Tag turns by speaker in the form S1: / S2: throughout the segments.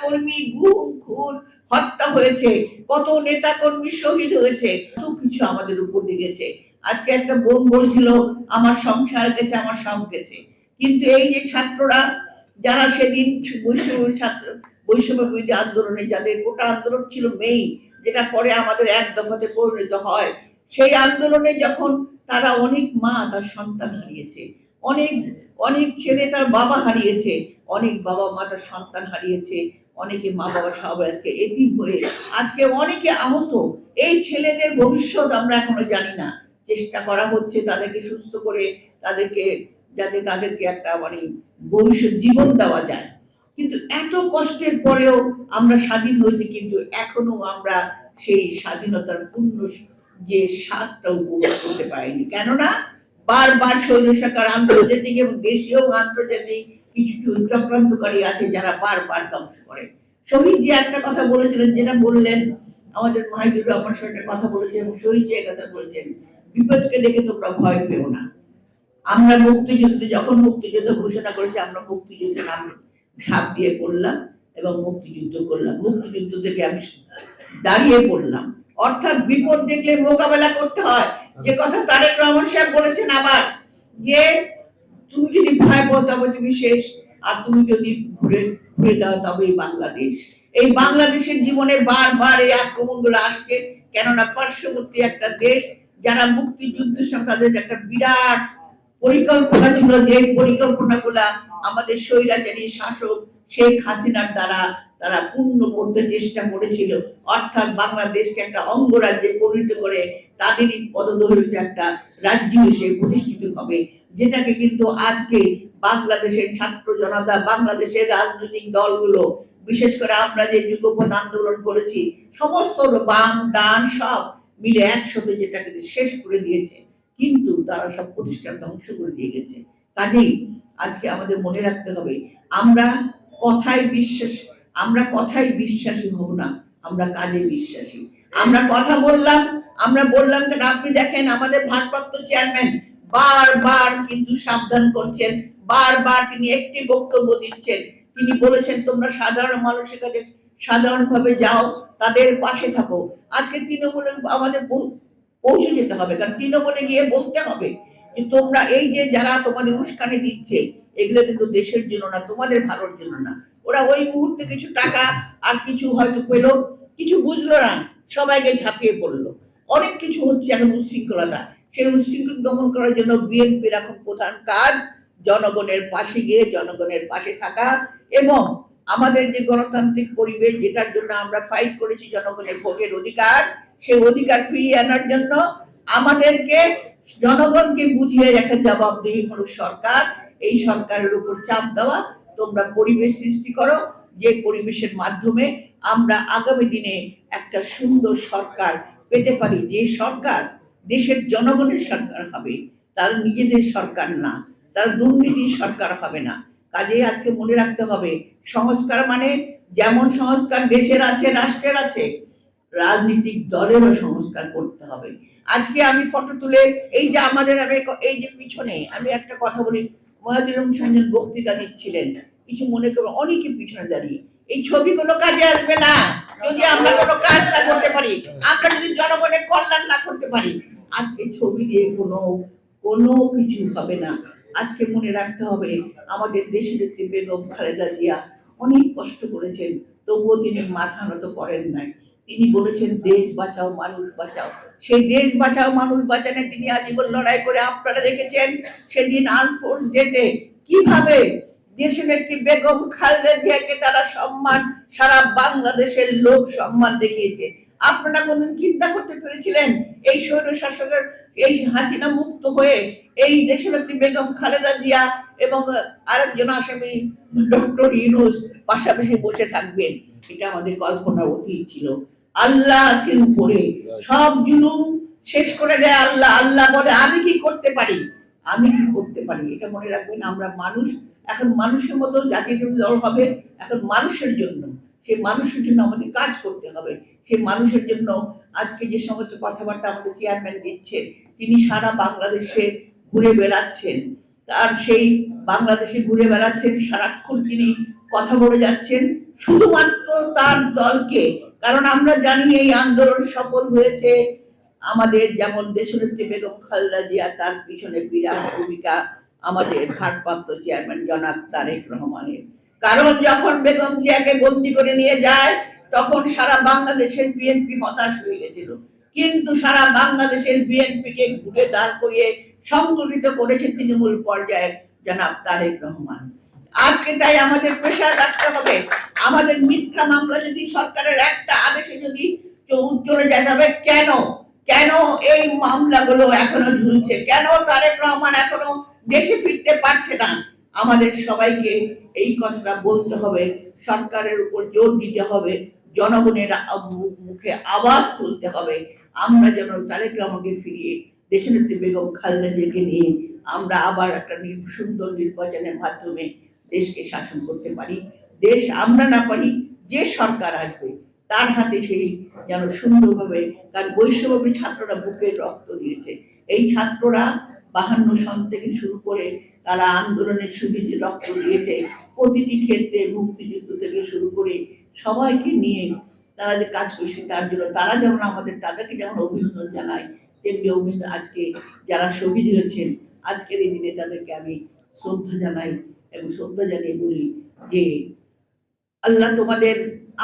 S1: কর্মী গুম, খুন, হত্যা হয়েছে। কত নেতা কর্মী শহীদ হয়েছে। কত কিছু আমাদের উপর দিয়েছে আজকে একটা বোন বলছিল, আমার সংসার গেছে, আমার সব গেছে। কিন্তু এই যে ছাত্ররা, যারা সেদিন বৈষম্য ছাত্র, বৈষম্য আন্দোলনে, যাদের গোটা আন্দোলন ছিল মেইন, যেটা পরে আমাদের এক দফাতে পরিণত হয়, সেই আন্দোলনে যখন তারা অনেক মা তার সন্তান হারিয়েছে অনেক অনেক ছেলে তার বাবা হারিয়েছে, অনেক বাবা মা তার সন্তান হারিয়েছে, অনেকে মা বাবা সব আজকে এতিম হয়ে আজকে অনেকে আহত। এই ছেলেদের ভবিষ্যৎ আমরা এখনও জানি না। চেষ্টা করা হচ্ছে তাদেরকে সুস্থ করে, তাদেরকে, যাতে তাদেরকে একটা মানে ভবিষ্যৎ জীবন দেওয়া যায়। কিন্তু এত কষ্টের পরেও আমরা স্বাধীন হয়েছি, কিন্তু এখনও আমরা সেই স্বাধীনতার পূর্ণ যে স্বাদটা উপভোগ করতে পারিনি। কেননা বারবার সৈন্য সরকার আন্তর্জাতিক এবং দেশীয় এবং আন্তর্জাতিক কিছু কিছু চক্রান্তকারী আছে যারা বারবার ধ্বংস করে। শহীদ যে একটা কথা বলেছিলেন, যেটা বললেন, আমাদের মাহিদুর রহমান সাহেব কথা বলেছেন এবং শহীদ যে কথা বলেছেন, বিপদকে দেখে তোমরা ভয় পেও না। আমরা মুক্তিযুদ্ধ, যখন মুক্তিযুদ্ধ ঘোষণা করেছি, আমরা মুক্তিযুদ্ধে নাম ঝাঁপ দিয়ে পড়লাম এবং মুক্তিযুদ্ধ করলাম। মুক্তিযুদ্ধ থেকে আমি দাঁড়িয়ে পড়লাম। অর্থাৎ বিপদ দেখলে মোকাবেলা করতে হয়। যে কথা তারেক রহমান সাহেব বলেছেন আবার, যে তুমি যদি ভয় পাও, তবে তুমি শেষ। আর তুমি যদি ঘুরে ঘুরে দাও তবেই বাংলাদেশ। এই বাংলাদেশের জীবনে বারবার এই আক্রমণগুলো আসছে, কেননা পার্শ্ববর্তী একটা দেশ, যারা মুক্তিযুদ্ধের সঙ্গে তাদের একটা বিরাট পরিকল্পনা ছিল, যে এই পরিকল্পনাগুলা আমাদের স্বৈরাচারী শাসক শেখ হাসিনার দ্বারা তারা পূর্ণ করতে চেষ্টা করেছিল। অর্থাৎ বাংলাদেশকে একটা অঙ্গরাজ্যে পরিণত করে তাদেরই পদদলিত একটা রাজ্য হিসেবে প্রতিষ্ঠিত হবে, যেটাকে কিন্তু আজকে বাংলাদেশের ছাত্র জনতা, বাংলাদেশের রাজনৈতিক দলগুলো, বিশেষ করে আমরা যে যুগপথ আন্দোলন করেছি, সমস্ত বাম ডান সব মিলে একসাথে যেটাকে শেষ করে দিয়েছে, কিন্তু তারা সব প্রতিষ্ঠান ধ্বংস করে দিয়ে গেছে। কাজেই আজকে আমাদের মনে রাখতে হবে, আমরা কথায় বিশ্বাস আমরা কথায় বিশ্বাসী হব না, আমরা কাজে বিশ্বাসী। আমরা কথা বললাম, আমরা বললাম কেন? আপনি দেখেন আমাদের ভারপ্রাপ্ত চেয়ারম্যান বারবার কিন্তু সাবধান করছেন, বারবার তিনি একটি বক্তব্য দিচ্ছেন। তিনি বলেছেন, তোমরা সাধারণ মানুষের কাছে সাধারণভাবে যাও, তাদের পাশে থাকো। আজকে তৃণমূলে আমাদের পৌঁছে যেতে হবে, কারণ তৃণমূলে গিয়ে বলতে হবে যে, তোমরা এই যে যারা তোমাদের উস্কানি দিচ্ছে, এগুলো কিন্তু দেশের জন্য না, তোমাদের ভালোর জন্য না। ওরা ওই মুহূর্তে কিছু টাকা আর কিছু হয়তো পেল, কিছু বুঝলো না, সবাইকে ঝাঁপিয়ে পড়ল। অনেক কিছু হচ্ছে এখন উচ্ছৃঙ্খলতা। সেই উচ্ছৃঙ্খল দমন করার জন্য বিএনপির এখন প্রধান কাজ জনগণের পাশে গিয়ে, জনগণের পাশে থাকা এবং আমাদের যে গণতান্ত্রিক পরিবেশ, যেটার জন্য আমরা ফাইট করেছি জনগণের ভোগের অধিকার, সেই অধিকার ফিরিয়ে আনার জন্য আমাদেরকে, জনগণকে বুঝিয়ে একটা জবাবদিহিমূলক সরকার। এই সরকারের উপর চাপ দেওয়া তোমরা পরিবেশ সৃষ্টি করো, যে পরিবেশের মাধ্যমে আমরা আগামী দিনে একটা সুন্দর সরকার পেতে পারি। যে সরকার দেশের জনগণের সরকার হবে, তার নিজেদের সরকার না, তার দুর্নীতির সরকার হবে না। কাজেই আজকে মনে রাখতে হবে, সংস্কার মানে যেমন সংস্কার দেশের আছে, রাষ্ট্রের আছে, রাজনৈতিক দলেরও সংস্কার করতে হবে। আজকে আমি ফটো তুলে, এই যে আমাদের আমি এই যে পিছনে আমি একটা কথা বলি মহাজিরম সঞ্জন বক্তৃতা দিচ্ছিলেন। কিছু মনে করবে অনেকে পিছনে দাঁড়িয়ে। এই ছবি কোনো কাজে আসবে না। যদি আমরা কোনো কাজ না করতে পারি, আমরা যদি জনগণের কল্যাণ না করতে পারি, আজকে ছবি দিয়ে কোনো কোনো কিছু হবে না। আজকে মনে রাখতে হবে, আমাদের একটি বেগম খালেদা জিয়া অনেক কষ্ট করেছেন, তবুও তিনি মাথা নত করেন নাই। তিনি বলেছেন, দেশ বাঁচাও, মানুষ বাঁচাও। সেই দেশ বাঁচাও, মানুষ বাঁচানে তিনি আজীবন লড়াই করে আপনারা দেখেছেন, সেদিন আনফোর্স ডেতে কীভাবে একটি বেগম খালেদা জিয়াকে তারা সম্মান, সারা বাংলাদেশের লোক সম্মান দেখিয়েছে। আপনারা কোনদিন চিন্তা করতে পেরেছিলেন এই স্বৈর শাসকের, এই হাসিনা মুক্ত হয়ে এই দেশের একটি বেগম খালেদা জিয়া এবং আরেকজন আসামি ডক্টর ইউনুস পাশাপাশি বসে থাকবেন? এটা আমাদের কল্পনার অতীত ছিল। আল্লাহ আছে উপরে। সব জুলুম শেষ করে দেয় আল্লাহ। আল্লাহ বলে আমি কি করতে পারি? আমি কি করতে পারি? এটা মনে রাখবেন আমরা মানুষ। এখন মানুষের মতো জাতীয় দল হবে এখন মানুষের জন্য সেই মানুষের জন্য আমাদের কাজ করতে হবে। সেই মানুষের জন্য আজকে যে সমস্ত কথাবার্তা আমাদের চেয়ারম্যান দিচ্ছেন তিনি সারা বাংলাদেশে ঘুরে বেড়াচ্ছেন। তার সেই বাংলাদেশে ঘুরে বেড়াচ্ছেন সারাক্ষণ তিনি কথা বলে যাচ্ছেন। শুধুমাত্র তার দলকে কারণ আমরা জানি এই আন্দোলন সফল হয়েছে। আমাদের যেমন দেশনেত্রী বেগম খালেদা জিয়া, তার পিছনে বিরাট ভূমিকা আমাদের ভারপ্রাপ্ত চেয়ারম্যান জনাব তারেক রহমানের। কারণ যখন বেগম জিয়াকে বন্দি করে নিয়ে যায়, তখন সারা বাংলাদেশের বিএনপি হতাশ হয়ে গেছিল। কিন্তু সারা বাংলাদেশের বিএনপি কে ঘুরে দাঁড় করিয়ে সংগঠিত করেছে তৃণমূল পর্যায়ে জনাব তারেক রহমান। আজকে তাই আমাদের প্রেশার রাখতে হবে। আমাদের মিথ্যা মামলা যদি সরকারের একটা আদেশে যদি চলে যেতে হবে কেন? কেন এই মামলাগুলো এখনও ঝুলছে? কেন তারেক রহমান এখনও দেশে ফিরতে পারছে না? আমাদের সবাইকে এই কথাটা বলতে হবে। সরকারের উপর জোর দিতে হবে। জনগণের মুখে আওয়াজ তুলতে হবে। আমরা যেন তারেক রহমানকে ফিরিয়ে দেশনেত্রী বেগম খালেদা জিয়াকে নিয়ে আমরা আবার একটা সুন্দর নির্বাচনের মাধ্যমে দেশকে শাসন করতে পারি, দেশ আমরা না পারি, যে সরকার আসবে, তার হাতে সেই যেন সুন্দরভাবে, কারণ বৈশ্যভাবে ছাত্ররা বুকের রক্ত দিয়েছে। এই ছাত্ররা বাহান্ন সন থেকে শুরু করে তারা আন্দোলনের সুবিধে রক্ত দিয়েছে, প্রতিটি ক্ষেত্রে মুক্তিযুদ্ধ থেকে শুরু করে সবাইকে নিয়ে তারা যে কাজ করছে তার জন্য, তারা যেমন আমাদের তাদেরকে যেমন অভিনন্দন জানায়, তেমনি অভিনন্দন আজকে যারা শহীদ হয়েছেন, আজকের এই দিনে তাদেরকে আমি শ্রদ্ধা জানাই। এবং শ্রদ্ধা জানিয়ে বলি যে আল্লাহ তোমাদের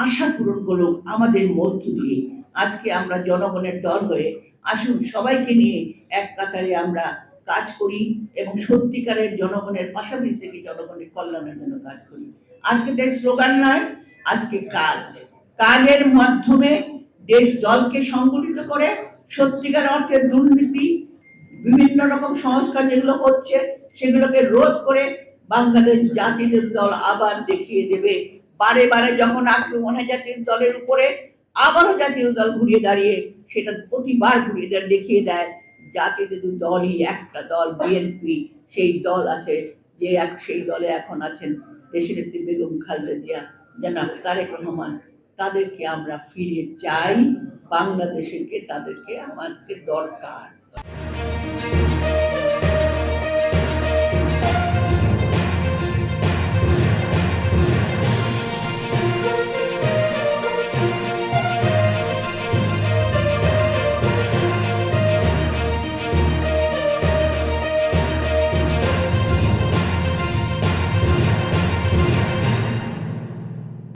S1: আশা পূরণ করুক আমাদের মধ্য দিয়ে। আজকে আমরা জনগণের দল হয়ে আসুন সবাইকে নিয়ে এক কাতারে আমরা কাজ করি এবং সত্যিকারের জনগণের পাশাপাশি থেকে জনগণের কল্যাণের জন্য কাজ করি। আজকে তাই স্লোগান নয়, আজকে কাজ। কাজের মাধ্যমে দেশ দলকে সংগঠিত করে সত্যিকার অর্থে দুর্নীতি, বিভিন্ন রকম সংস্কার যেগুলো হচ্ছে, সেগুলোকে রোধ করে বাংলাদেশ জাতিদের দল আবার দেখিয়ে দেবে। বারে বারে যখন আক্রমণ হয় জাতীয় দলের উপরে, আবারও জাতীয় দল ঘুরিয়ে দাঁড়িয়ে সেটা প্রতিবার ঘুরিয়ে দেয় দেখিয়ে দেয় জাতীয় দলই একটা দল বিএনপি সেই দল আছে যে এক, সেই দলে এখন আছেন দেশের নেত্রী বেগম খালেদা জিয়া। জানাব তারেক রহমান, তাদেরকে আমরা ফিরে চাই বাংলাদেশকে তাদেরকে আমাদের দরকার।